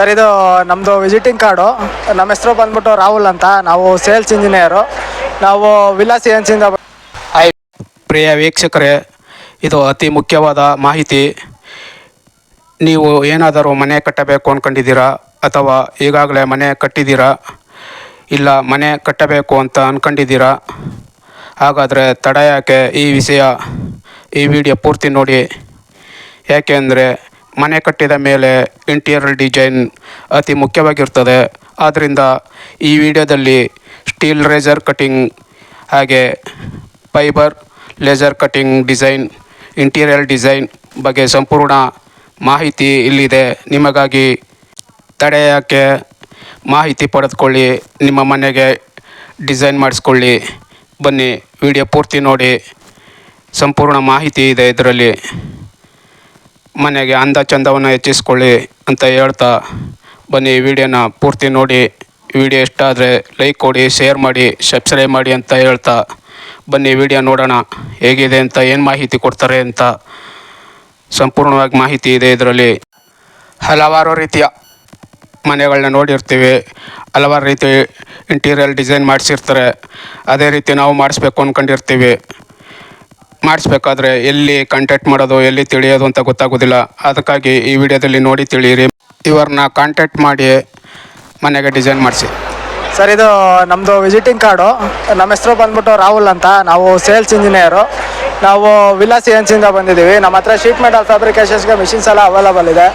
Sir, ಇದು ನಮ್ಮದು visiting card ನಮ್ಮ ಹೆಸರು ಬಂದ್ಬಿಟ್ಟು ರಾಹುಲ್ ಅಂತ. ನಾವು ಸೇಲ್ಸ್ ಇಂಜಿನಿಯರು ನಾವು ವಿಲಾಸ್ ಏನ್ಸಿಂದ ಹಾಯ್ ಪ್ರಿಯ ವೀಕ್ಷಕರೇ, ಇದು ಅತಿ ಮುಖ್ಯವಾದ ಮಾಹಿತಿ. ನೀವು ಏನಾದರೂ ಮನೆ ಕಟ್ಟಬೇಕು ಅಂದ್ಕೊಂಡಿದ್ದೀರಾ ಅಥವಾ ಈಗಾಗಲೇ ಮನೆ ಕಟ್ಟಿದ್ದೀರಾ? ಇಲ್ಲ ಮನೆ ಕಟ್ಟಬೇಕು ಅಂತ ಅಂದ್ಕೊಂಡಿದ್ದೀರಾ ಹಾಗಾದರೆ ತಡ ಯಾಕೆ ಈ ವಿಷಯ ಈ ವಿಡಿಯೋ ಪೂರ್ತಿ ನೋಡಿ. ಯಾಕೆಂದರೆ ಮನೆ ಕಟ್ಟಿದ ಮೇಲೆ ಇಂಟೀರಿಯರ್ ಡಿಸೈನ್ ಅತಿ ಮುಖ್ಯವಾಗಿರ್ತದೆ. ಆದ್ದರಿಂದ ಈ ವಿಡಿಯೋದಲ್ಲಿ ಸ್ಟೀಲ್ ರೇಜರ್ ಕಟಿಂಗ್ ಹಾಗೆ fibre laser cutting design interior design ಬಗ್ಗೆ ಸಂಪೂರ್ಣ ಮಾಹಿತಿ ಇಲ್ಲಿದೆ. ನಿಮಗಾಗಿ ತಡೆಯೋಕ್ಕೆ ಮಾಹಿತಿ ಪಡೆದುಕೊಳ್ಳಿ. ನಿಮ್ಮ ಮನೆಗೆ ಡಿಸೈನ್ ಮಾಡಿಸ್ಕೊಳ್ಳಿ. ಬನ್ನಿ, ವಿಡಿಯೋ ಪೂರ್ತಿ ನೋಡಿ. ಸಂಪೂರ್ಣ ಮಾಹಿತಿ ಇದೆ ಇದರಲ್ಲಿ. ಮನೆಗೆ ಅಂದ ಚಂದವನ್ನು ಹೆಚ್ಚಿಸ್ಕೊಳ್ಳಿ ಅಂತ ಹೇಳ್ತಾ ಬನ್ನಿ ವಿಡಿಯೋನ ಪೂರ್ತಿ ನೋಡಿ. ವಿಡಿಯೋ ಇಷ್ಟ ಆದರೆ ಲೈಕ್ ಕೊಡಿ ಶೇರ್ ಮಾಡಿ ಸಬ್ಸ್ಕ್ರೈಬ್ ಮಾಡಿ ಅಂತ ಹೇಳ್ತಾ ಬನ್ನಿ ವಿಡಿಯೋ ನೋಡೋಣ ಹೇಗಿದೆ ಅಂತ, ಏನು ಮಾಹಿತಿ ಕೊಡ್ತಾರೆ ಅಂತ. ಸಂಪೂರ್ಣವಾಗಿ ಮಾಹಿತಿ ಇದೆ ಇದರಲ್ಲಿ. ಹಲವಾರು ರೀತಿಯ ಮನೆಗಳನ್ನ ನೋಡಿರ್ತೀವಿ. ಹಲವಾರು ರೀತಿ ಇಂಟೀರಿಯರ್ ಡಿಸೈನ್ ಮಾಡಿಸಿರ್ತಾರೆ. ಅದೇ ರೀತಿ ನಾವು ಮಾಡಿಸ್ಬೇಕು ಅಂದ್ಕೊಂಡಿರ್ತೀವಿ ಮಾಡಿಸ್ಬೇಕಾದ್ರೆ ಎಲ್ಲಿ ಕಾಂಟ್ಯಾಕ್ಟ್ ಮಾಡೋದು, ಎಲ್ಲಿ ತಿಳಿಯೋದು ಅಂತ ಗೊತ್ತಾಗೋದಿಲ್ಲ. ಅದಕ್ಕಾಗಿ ಈ ವಿಡಿಯೋದಲ್ಲಿ ನೋಡಿ ತಿಳಿಯಿರಿ. ಇವ್ರನ್ನ ಕಾಂಟ್ಯಾಕ್ಟ್ ಮಾಡಿ ಮನೆಗೆ ಡಿಸೈನ್ ಮಾಡಿಸಿ. ಸರ್, ಇದು ನಮ್ಮದು ವಿಸಿಟಿಂಗ್ ಕಾರ್ಡು ನಮ್ಮ ಹೆಸರು ಬಂದ್ಬಿಟ್ಟು ರಾಹುಲ್ ಅಂತ. ನಾವು ಸೇಲ್ಸ್ ಇಂಜಿನಿಯರು ನಾವು ವಿಲಾಸ್ ಏನ್ಸಿಂದ ಬಂದಿದ್ದೀವಿ. ನಮ್ಮ ಹತ್ರ ಶೀಟ್ ಮೆಟಲ್ ಫ್ಯಾಬ್ರಿಕೇಷನ್ಸ್ಗೆ ಮಿಷಿನ್ಸ್ ಎಲ್ಲ ಅವೈಲಬಲ್ ಇದೆ.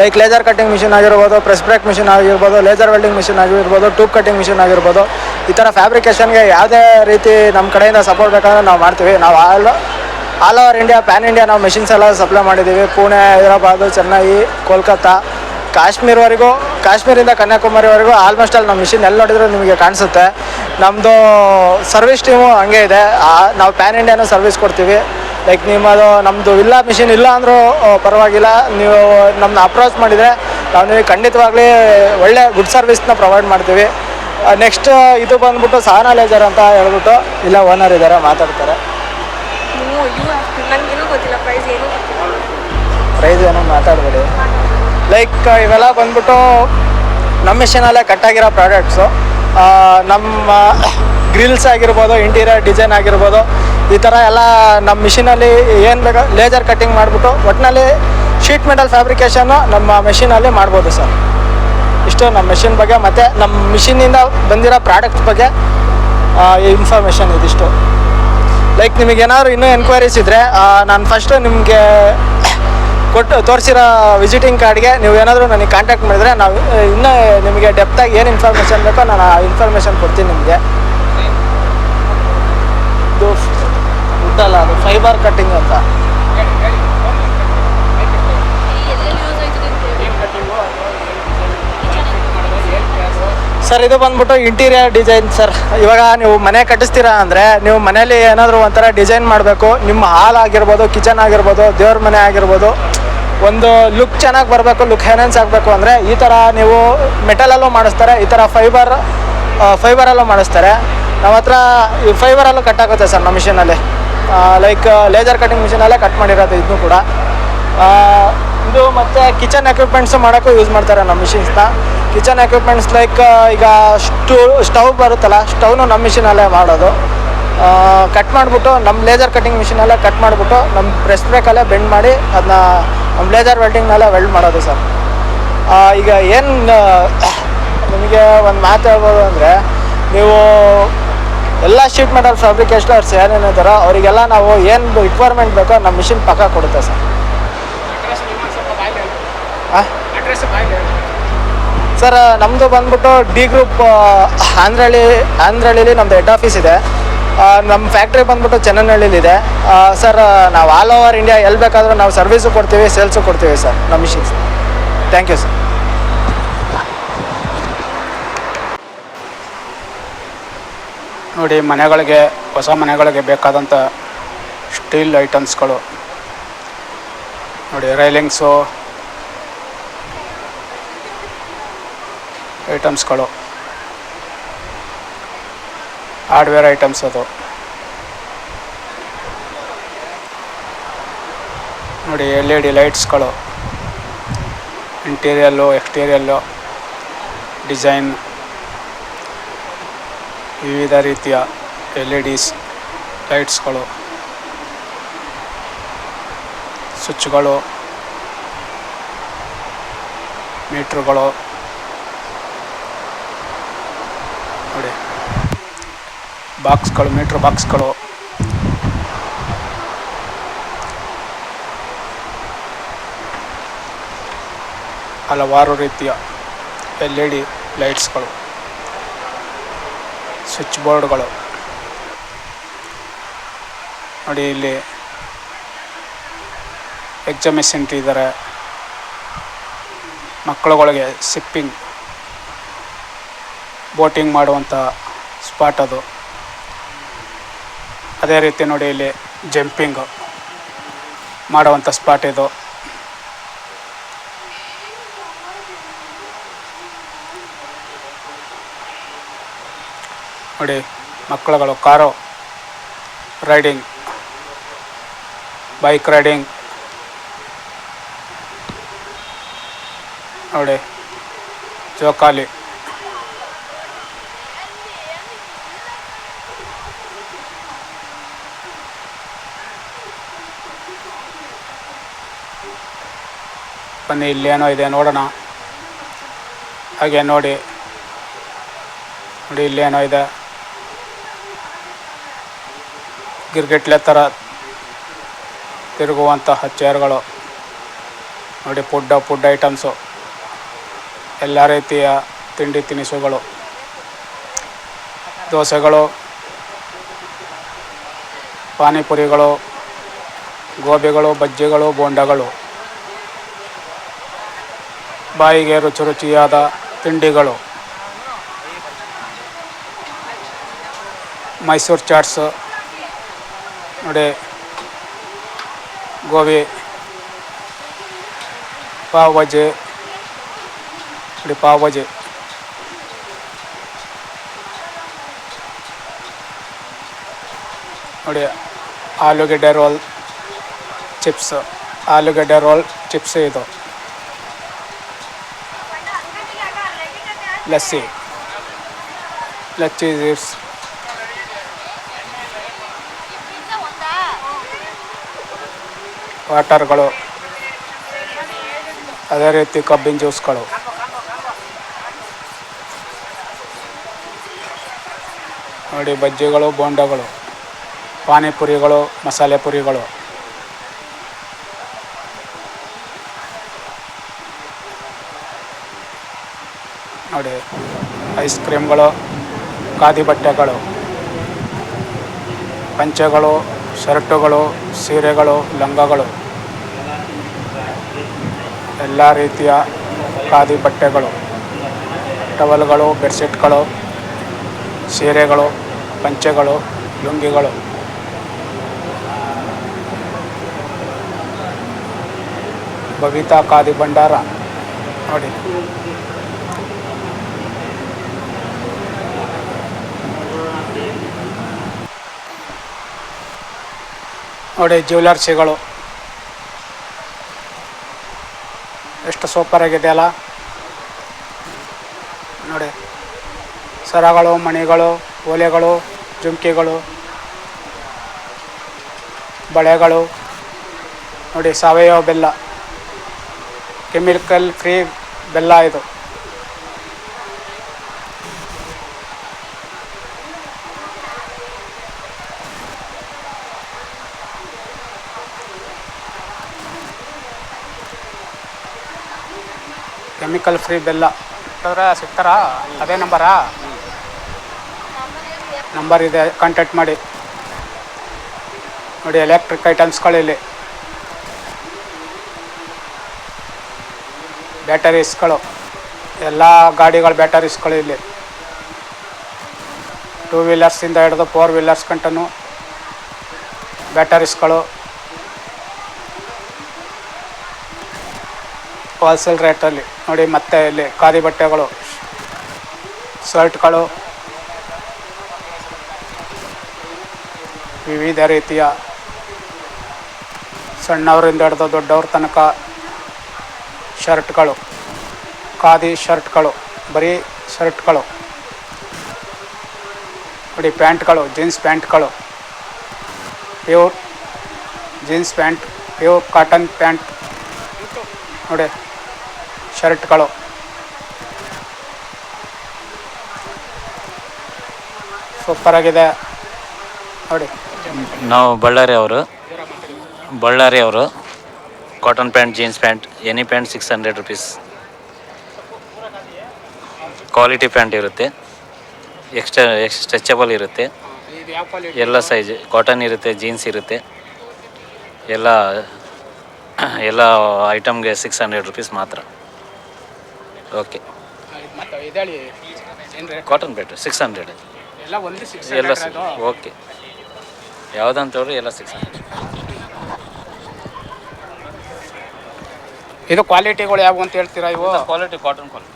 ಲೈಕ್ ಲೇಸರ್ ಕಟ್ಟಿಂಗ್ ಮಿಷಿನ್ ಆಗಿರ್ಬೋದು ಪ್ರೆಸ್ ಬ್ರೇಕ್ ಮಿಷಿನ್ ಆಗಿರ್ಬೋದು ಲೇಸರ್ ವೆಲ್ಡಿಂಗ್ ಮಿಷಿನ್ ಆಗಿರ್ಬೋದು ಟ್ಯೂಬ್ ಕಟ್ಟಿಂಗ್ ಮಿಷಿನ್ ಆಗಿರ್ಬೋದು. ಈ ಥರ ಫ್ಯಾಬ್ರಿಕೇಷನ್ಗೆ ಯಾವುದೇ ರೀತಿ ನಮ್ಮ ಕಡೆಯಿಂದ ಸಪೋರ್ಟ್ ಬೇಕಂದ್ರೆ ನಾವು ಮಾಡ್ತೀವಿ. ನಾವು all all over India pan India ನಾವು ಮೆಷಿನ್ಸ್ ಎಲ್ಲ ಸಪ್ಲೈ ಮಾಡಿದ್ದೀವಿ. ಪುಣೆ, ಹೈದರಾಬಾದು, ಚೆನ್ನೈ, ಕೋಲ್ಕತ್ತಾ ಕಾಶ್ಮೀರ್ವರೆಗೂ ಕಾಶ್ಮೀರಿಂದ ಕನ್ಯಾಕುಮಾರಿವರೆಗೂ ಆಲ್ಮೋಸ್ಟ್ ಅಲ್ಲಿ ನಮ್ಮ ಮಿಷಿನ್ ಎಲ್ಲಿ ನೋಡಿದ್ರು ನಿಮಗೆ ಕಾಣಿಸುತ್ತೆ. ನಮ್ಮದು ಸರ್ವಿಸ್ ಟೀಮು ಹಂಗೆ ಇದೆ. ನಾವು ಪ್ಯಾನ್ ಇಂಡಿಯಾನು ಸರ್ವಿಸ್ ಕೊಡ್ತೀವಿ. ಲೈಕ್ ನಿಮ್ಮದು ನಮ್ಮದು ಇಲ್ಲ ಮಿಷಿನ್ ಇಲ್ಲ ಅಂದರೂ ಪರವಾಗಿಲ್ಲ. ನೀವು ನಮ್ಮನ್ನ ಅಪ್ರೋಚ್ ಮಾಡಿದರೆ ನಾವು ನಿಮಗೆ ಖಂಡಿತವಾಗಲಿ ಒಳ್ಳೆ ಗುಡ್ ಸರ್ವಿಸ್ನ ಪ್ರೊವೈಡ್ ಮಾಡ್ತೀವಿ. ನೆಕ್ಸ್ಟ್ ಇದು ಬಂದ್ಬಿಟ್ಟು ಸಹನಾ ಲೇಜರ್ ಅಂತ ಹೇಳ್ಬಿಟ್ಟು, ಇಲ್ಲ ಓನರ್ ಇದ್ದಾರೆ, ಮಾತಾಡ್ತಾರೆ. ಪ್ರೈಸ್ ಏನೂ ಮಾತಾಡಬೇಡಿ. ಲೈಕ್ ಇವೆಲ್ಲ ಬಂದ್ಬಿಟ್ಟು ನಮ್ಮ ಮಿಷನಲ್ಲೇ ಕಟ್ಟಾಗಿರೋ ಪ್ರಾಡಕ್ಟ್ಸು ನಮ್ಮ ಗ್ರಿಲ್ಸ್ ಆಗಿರ್ಬೋದು ಇಂಟೀರಿಯರ್ ಡಿಸೈನ್ ಆಗಿರ್ಬೋದು, ಈ ಥರ ಎಲ್ಲ ನಮ್ಮ ಮಿಷಿನಲ್ಲಿ ಏನು ಬೇಕೋ ಲೇಸರ್ ಕಟ್ಟಿಂಗ್ ಮಾಡಿಬಿಟ್ಟು ಒಟ್ಟಿನಲ್ಲಿ ಶೀಟ್ ಮೆಟಲ್ ಫ್ಯಾಬ್ರಿಕೇಷನ್ನು ನಮ್ಮ ಮೆಷಿನಲ್ಲಿ ಮಾಡ್ಬೋದು ಸರ್. ಇಷ್ಟು ನಮ್ಮ ಮೆಷಿನ್ ಬಗ್ಗೆ, ಮತ್ತು ನಮ್ಮ ಮಿಷಿನಿಂದ ಬಂದಿರೋ ಪ್ರಾಡಕ್ಟ್ಸ್ ಬಗ್ಗೆ ಇನ್ಫಾರ್ಮೇಷನ್ ಇದಿಷ್ಟು. ಲೈಕ್ ನಿಮಗೆ ಏನಾದ್ರು ಇನ್ನೂ ಎನ್ಕ್ವೈರೀಸ್ ಇದ್ದರೆ ನಾನು ಫಸ್ಟು ನಿಮಗೆ ಕೊಟ್ಟು ತೋರಿಸಿರೋ ವಿಸಿಟಿಂಗ್ ಕಾರ್ಡ್ಗೆ ನೀವು ಏನಾದರೂ ನನಗೆ ಕಾಂಟ್ಯಾಕ್ಟ್ ಮಾಡಿದರೆ ನಾವು ಇನ್ನೂ ನಿಮಗೆ ಡೆಪ್ತಾಗಿ ಏನು ಇನ್ಫಾರ್ಮೇಷನ್ ಬೇಕೋ ನಾನು ಆ ಇನ್ಫಾರ್ಮೇಷನ್ ಕೊಡ್ತೀನಿ ನಿಮಗೆ. ಇದು ಉದ್ದಲ್ಲ ಅಲ್ಲ ಅದು ಫೈಬರ್ ಕಟ್ಟಿಂಗ್ ಅಂತ. ಸರ್, ಇದು ಬಂದ್ಬಿಟ್ಟು ಇಂಟೀರಿಯರ್ ಡಿಸೈನ್ ಸರ್. ಇವಾಗ ನೀವು ಮನೆ ಕಟ್ಟಿಸ್ತೀರಾ ಅಂದರೆ ನೀವು ಮನೇಲಿ ಏನಾದರೂ ಒಂಥರ ಡಿಸೈನ್ ಮಾಡಬೇಕು, ನಿಮ್ಮ ಹಾಲ್ ಆಗಿರ್ಬೋದು ಕಿಚನ್ ಆಗಿರ್ಬೋದು, ದೇವ್ರ ಮನೆ ಆಗಿರ್ಬೋದು, ಒಂದು ಲುಕ್ ಚೆನ್ನಾಗಿ ಬರಬೇಕು ಲುಕ್ ಹೆನೆನ್ಸ್ ಆಗಬೇಕು ಅಂದರೆ ಈ ಥರ ನೀವು ಮೆಟಲಲ್ಲೂ ಮಾಡಿಸ್ತಾರೆ, ಈ ಥರ ಫೈಬರ್ ಫೈಬರಲ್ಲೂ ಮಾಡಿಸ್ತಾರೆ. ನಮ್ಮ ಹತ್ರ ಈ ಫೈಬರಲ್ಲೂ ಕಟ್ಟಾಗುತ್ತೆ ಸರ್ ನಮ್ಮ ಮಿಷಿನಲ್ಲಿ ಲೈಕ್ ಲೇಸರ್ ಕಟಿಂಗ್ ಮಿಷಿನಲ್ಲೇ ಕಟ್ ಮಾಡಿರೋದು ಇದನ್ನು ಕೂಡ. ಇದು ಮತ್ತು ಕಿಚನ್ ಎಕ್ವಿಪ್ಮೆಂಟ್ಸ್ ಮಾಡೋಕ್ಕೂ ಯೂಸ್ ಮಾಡ್ತಾರೆ ನಮ್ಮ ಮಿಷಿನ್ಸ್ನ ಕಿಚನ್ ಎಕ್ವಿಪ್ಮೆಂಟ್ಸ್ ಲೈಕ್ ಈಗ ಸ್ಟೂ, ಸ್ಟವ್ ಬರುತ್ತಲ್ಲ, ಸ್ಟವ್ನು ನಮ್ಮ ಮಿಷಿನಲ್ಲೇ ಮಾಡೋದು. ಕಟ್ ಮಾಡಿಬಿಟ್ಟು ನಮ್ಮ ಲೇಸರ್ ಕಟ್ಟಿಂಗ್ ಮಿಷಿನಲ್ಲೇ ಕಟ್ ಮಾಡಿಬಿಟ್ಟು ನಮ್ಮ ಪ್ರೆಸ್ ಬ್ರೇಕಲ್ಲೇ ಬೆಂಡ್ ಮಾಡಿ ಅದನ್ನ ನಮ್ಮ ಲೇಸರ್ ವೆಲ್ಡಿಂಗ್ನಲ್ಲೇ ವೆಲ್ಡ್ ಮಾಡೋದು ಸರ್ ಈಗ ಏನು ನಿಮಗೆ ಒಂದು ಮಾತು ಹೇಳ್ಬೋದು ಅಂದರೆ, ನೀವು ಎಲ್ಲ ಶೀಟ್ ಮೆಟಲ್ ಫ್ಯಾಬ್ರಿಕೇಷನರ್ಸ್ ಏನೇನು ಇದ್ದಾರೋ ಅವರಿಗೆಲ್ಲ ನಾವು ಏನು ರಿಕ್ವೈರ್ಮೆಂಟ್ ಬೇಕೋ ನಮ್ಮ ಮಿಷಿನ್ ಪಕ್ಕ ಕೊಡುತ್ತೆ ಸರ್ ಸರ್ ನಮ್ಮದು ಬಂದ್ಬಿಟ್ಟು ಡಿ ಗ್ರೂಪ್ ಆಂಧ್ರಹಳ್ಳಿ ಆಂಧ್ರಹಳ್ಳಿಲಿ ನಮ್ಮದು ಹೆಡ್ ಆಫೀಸ್ ಇದೆ. ನಮ್ಮ ಫ್ಯಾಕ್ಟ್ರಿ ಬಂದ್ಬಿಟ್ಟು ಚೆನ್ನನಹಳ್ಳಿಲಿದೆ ಸರ್ ನಾವು ಆಲ್ ಓವರ್ ಇಂಡಿಯಾ ಎಲ್ಲಿ ಬೇಕಾದರೂ ನಾವು ಸರ್ವಿಸು ಕೊಡ್ತೀವಿ ಸೇಲ್ಸು ಕೊಡ್ತೀವಿ ಸರ್. ನಮ್ಮ ಮಿಷಿನ್ಸ್ ಥ್ಯಾಂಕ್ ಯು ಸರ್ ನೋಡಿ ಮನೆಗಳಿಗೆ ಹೊಸ ಮನೆಗಳಿಗೆ ಬೇಕಾದಂಥ ಸ್ಟೀಲ್ ಐಟಮ್ಸ್ಗಳು ನೋಡಿ ರೈಲಿಂಗ್ಸು ಐಟಮ್ಸ್ಗಳು. ಹಾರ್ಡ್ವೇರ್ ಐಟಮ್ಸ್ ಅದು. ನೋಡಿ ಎಲ್ ಇ ಡಿ ಲೈಟ್ಸ್ಗಳು. ಇಂಟೀರಿಯಲ್ಲು, ಎಕ್ಸ್ಟೀರಿಯಲ್ಲು, ಡಿಸೈನ್. ವಿವಿಧ ರೀತಿಯ ಎಲ್ ಇ ಡಿಸ್ ಲೈಟ್ಸ್ಗಳು. ಸ್ವಿಚ್ಗಳು. ಮೀಟ್ರುಗಳು ನೋಡಿ ಬಾಕ್ಸ್ಗಳು, ಮೀಟ್ರ್ ಬಾಕ್ಸ್ಗಳು. ಹಲವಾರು ರೀತಿಯ ಎಲ್ ಇ ಡಿ ಲೈಟ್ಸ್ಗಳು, ಸ್ವಿಚ್ ಬೋರ್ಡ್ಗಳು. ನೋಡಿ ಇಲ್ಲಿ ಎಕ್ಸಾಮಿಷನ್ ಇದ್ದಾರೆ. ಮಕ್ಕಳುಗಳಿಗೆ ಸಿಪ್ಪಿಂಗ್, ಬೋಟಿಂಗ್ ಮಾಡುವಂಥ ಸ್ಪಾಟ್ ಅದು. ಅದೇ ರೀತಿ ನೋಡಿ ಇಲ್ಲಿ ಜಂಪಿಂಗು ಮಾಡುವಂಥ ಸ್ಪಾಟ್ ಇದು. ನೋಡಿ ಮಕ್ಕಳುಗಳು ಕಾರು ರೈಡಿಂಗ್, ಬೈಕ್ ರೈಡಿಂಗ್. ನೋಡಿ ಜೋಕಾಲಿ. ಬನ್ನಿ ಇಲ್ಲೇನೋ ಇದೆ ನೋಡೋಣ. ಹಾಗೆ ನೋಡಿ. ನೋಡಿ ಇಲ್ಲೇನೋ ಇದೆ. ಗಿರ್ಗಿಟ್ಲೆ ಥರ ತಿರುಗುವಂತಹ ಚೇರ್ಗಳು. ನೋಡಿ ಫುಡ್ ಫುಡ್ ಐಟಮ್ಸು. ಎಲ್ಲ ರೀತಿಯ ತಿಂಡಿ ತಿನಿಸುಗಳು. ದೋಸೆಗಳು. ಪಾನಿಪುರಿಗಳು. ಗೋಬಿಗಳು, ಬಜ್ಜಿಗಳು, ಬೋಂಡಗಳು. ಬಾಯಿಗೆ ರುಚಿ ರುಚಿಯಾದ ತಿಂಡಿಗಳು. ಮೈಸೂರು ಚಾಟ್ಸು, ನೋಡಿ, ಗೋಬಿ, ಪಾವ್ ಭಾಜಿ, ನೋಡಿ, ಪಾವ್ ಭಾಜಿ. ನೋಡಿ, ಆಲೂಗೆಡ್ಡೆ ರೋಲ್ ಚಿಪ್ಸ್, ಆಲೂಗೆಡ್ಡೆ ರೋಲ್ ಚಿಪ್ಸ್ ಇದು. ಲಸ್ಸಿ ಲಚ್ಚಿ ಚಿಪ್ಸ್ ವಾಟರ್ಗಳು ಅದೇ ರೀತಿ ಕಬ್ಬಿನ ಜ್ಯೂಸ್ಗಳು. ನೋಡಿ ಬಜ್ಜಿಗಳು ಬೋಂಡಗಳು ಪಾನಿಪುರಿಗಳು ಮಸಾಲೆ ಪುರಿಗಳು. ನೋಡಿ. ಐಸ್ ಕ್ರೀಮ್ಗಳು ಖಾದಿ ಬಟ್ಟೆಗಳು, ಪಂಚೆಗಳು, ಶರ್ಟುಗಳು, ಸೀರೆಗಳು, ಲಂಗಗಳು. ಎಲ್ಲ ರೀತಿಯ ಖಾದಿ ಬಟ್ಟೆಗಳು. ಟವಲ್ಗಳು, ಬೆಡ್ಶೀಟ್ಗಳು, ಸೀರೆಗಳು, ಪಂಚೆಗಳು, ಲುಂಗಿಗಳು. ಬಬಿತಾ ಖಾದಿ ಭಂಡಾರ ನೋಡಿ. ನೋಡಿ ಜ್ಯುವೆಲರ್ಸಿಗಳು. ಎಷ್ಟು ಸೂಪರ್ ಅಲ್ಲ. ನೋಡಿ. ಸರಗಳು, ಮಣಿಗಳು, ಓಲೆಗಳು, ಜುಮ್ಕಿಗಳು, ಬಳೆಗಳು. ನೋಡಿ ಸಾವಯವ ಬೆಲ್ಲ. ಕೆಮಿಕಲ್ ಫ್ರೀ ಬೆಲ್ಲ ಇದು. ಕೆಮಿಕಲ್ ಫ್ರೀ ಬೆಲ್ಲ. ಸಿಗ್ತಾರಾ? ಅದೇ ನಂಬರಾ? ನಂಬರ್ ಇದೆ ಕಾಂಟ್ಯಾಕ್ಟ್ ಮಾಡಿ. ನೋಡಿ ಎಲೆಕ್ಟ್ರಿಕ್ ಐಟಮ್ಸ್ಗಳು ಇಲ್ಲಿ. ಬ್ಯಾಟರೀಸ್ಗಳು ಎಲ್ಲ ಗಾಡಿಗಳ ಬ್ಯಾಟರೀಸ್ಗಳು ಇಲ್ಲಿ. ಟೂ ವೀಲರ್ಸಿಂದ ಹಿಡಿದು ಫೋರ್ ವೀಲರ್ಸ್ ಗಂಟನೂ ಬ್ಯಾಟರೀಸ್ಗಳು ಹೋಲ್ಸೇಲ್ ರೇಟಲ್ಲಿ ನೋಡಿ ಮತ್ತೆ ಇಲ್ಲಿ ಖಾದಿ ಬಟ್ಟೆಗಳು ಶರ್ಟ್ಗಳು ವಿವಿಧ ರೀತಿಯ ಸಣ್ಣವರಿಂದ ಹಿಡಿದು ದೊಡ್ಡವ್ರ ತನಕ ಶರ್ಟ್ಗಳು ಖಾದಿ ಶರ್ಟ್ಗಳು ಬರೀ ಶರ್ಟ್ಗಳು ನೋಡಿ ಪ್ಯಾಂಟ್ಗಳು jeans ಪ್ಯಾಂಟ್ಗಳು pure jeans pant pure cotton pant ನೋಡಿ ಶರ್ಟ್ಗಳು. ಸೂಪರಾಗಿದೆ ನೋಡಿ. ನಾವು ಬಳ್ಳಾರಿ ಅವರು. ಬಳ್ಳಾರಿ ಅವರು. Cotton pant jeans pant any pant six hundred rupees quality pant ಇರುತ್ತೆ. ಎಕ್ಸ್ಟ್ರಾ ಎಕ್ಸ್ ಸ್ಟ್ರೆಚಬಲ್ ಇರುತ್ತೆ. ಎಲ್ಲ ಸೈಜ್ ಕಾಟನ್ ಇರುತ್ತೆ ಜೀನ್ಸ್ ಇರುತ್ತೆ. ಎಲ್ಲ ಎಲ್ಲ ಐಟಮ್ಗೆ ಸಿಕ್ಸ್ ಹಂಡ್ರೆಡ್ ರುಪೀಸ್ ಮಾತ್ರ. ಓಕೆ ಮತ್ತೆ ಇದೇಳಿ ಕಾಟನ್ ಬೇಟ್ರಿ ಸಿಕ್ಸ್ ಹಂಡ್ರೆಡ್ ಎಲ್ಲ ಒಂದು ಸಿಕ್ಸ್ ಎಲ್ಲ ಓಕೆ ಯಾವುದಂತವ್ರು ಎಲ್ಲ ಸಿಕ್ಸ್ ಹಂಡ್ರೆಡ್ ಇದು ಕ್ವಾಲಿಟಿಗಳು ಯಾವ ಅಂತ ಹೇಳ್ತೀರಾ ಇವು? ಕ್ವಾಲಿಟಿ ಕಾಟನ್ ಕ್ವಾಲಿಟಿ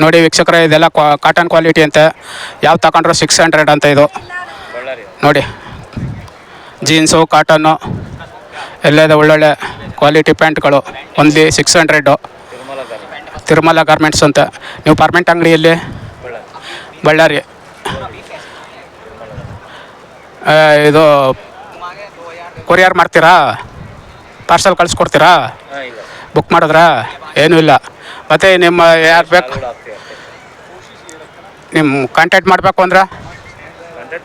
ನೋಡಿ ವೀಕ್ಷಕರ ಇದೆಲ್ಲ ಕಾಟನ್ ಕ್ವಾಲಿಟಿ ಅಂತ. ಯಾವ ತಗೊಂಡ್ರು ಸಿಕ್ಸ್ ಹಂಡ್ರೆಡ್ ಅಂತ ಇದು? ನೋಡಿ. ಜೀನ್ಸು ಕಾಟನ್ನು ಎಲ್ಲ ಇದೆ ಒಳ್ಳೊಳ್ಳೆ ಕ್ವಾಲಿಟಿ ಪ್ಯಾಂಟ್ಗಳು ಒಂದು six hundred Tirumala garment garments ಅಂತ. ನೀವು ಪಾರ್ಮೆಂಟ್ ಅಂಗಡಿಯಲ್ಲಿ? ಬಳ್ಳಾರಿ. ಇದು ಕೊರಿಯರ್ ಮಾಡ್ತೀರಾ? ಪಾರ್ಸಲ್ ಕಳಿಸ್ಕೊಡ್ತೀರಾ? ಬುಕ್ ಮಾಡಿದ್ರಾ? ಏನೂ ಇಲ್ಲ. ಮತ್ತು ನಿಮ್ಮ ಯಾರು ಬೇಕು? ನಿಮ್ಮ ಕಾಂಟ್ಯಾಕ್ಟ್ ಮಾಡಬೇಕು ಅಂದ್ರೆ?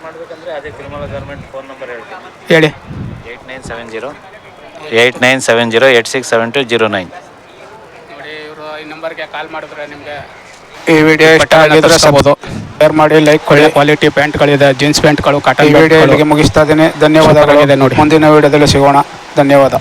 ಮಾಡಬೇಕಂದ್ರೆ ಅದೇ ತಿರುಮಲ ಗಾರ್ಮೆಂಟ್ ಫೋನ್ ನಂಬರ್ ಹೇಳ್ತೀನಿ. ಹೇಳಿ. Eight nine seven zero eight nine seven zero eight six seven two zero nine. ನಂಬರ್ಗೆ ಕಾಲ್ ಮಾಡಿದ್ರೆ ನಿಮಗೆ ಈ ವಿಡಿಯೋ ಇಷ್ಟ ಆಗಿದ್ರೆ ಸಬೋದು ಶೇರ್ ಮಾಡಿ ಲೈಕ್ ಒಳ್ಳೆ ಕ್ವಾಲಿಟಿ ಪ್ಯಾಂಟ್ಗಳಿದೆ ಜೀನ್ಸ್ ಪ್ಯಾಂಟ್ಗಳು ಕಾಟನ್ ವಿಡಿಯೋ ಮುಗಿಸ್ತಾ ಇದ್ದೀನಿ. ಧನ್ಯವಾದಗಳಿದೆ ನೋಡಿ. ಮುಂದಿನ ವಿಡಿಯೋದಲ್ಲಿ ಸಿಗೋಣ. ಧನ್ಯವಾದ.